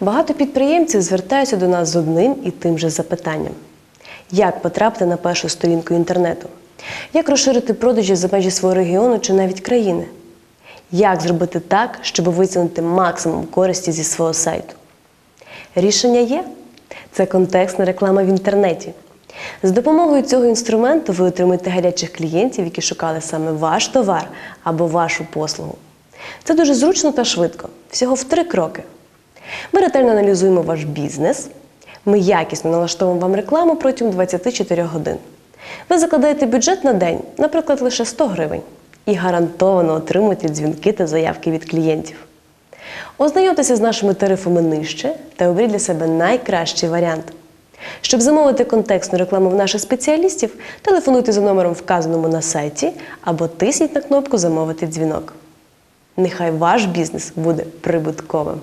Багато підприємців звертаються до нас з одним і тим же запитанням: як потрапити на першу сторінку інтернету? Як розширити продажі за межі свого регіону чи навіть країни? Як зробити так, щоб витягнути максимум користі зі свого сайту? Рішення є це контекстна реклама в інтернеті. З допомогою цього інструменту ви отримаєте гарячих клієнтів, які шукали саме ваш товар або вашу послугу. Це дуже зручно та швидко, всього в три кроки. Ми ретельно аналізуємо ваш бізнес. Ми якісно налаштовуємо вам рекламу протягом 24 годин. Ви закладаєте бюджет на день, наприклад, лише 100 гривень, і гарантовано отримуєте дзвінки та заявки від клієнтів. Ознайомтеся з нашими тарифами нижче та оберіть для себе найкращий варіант. Щоб замовити контекстну рекламу в наших спеціалістів, телефонуйте за номером, вказаному на сайті, або тисніть на кнопку Замовити дзвінок. Нехай ваш бізнес буде прибутковим.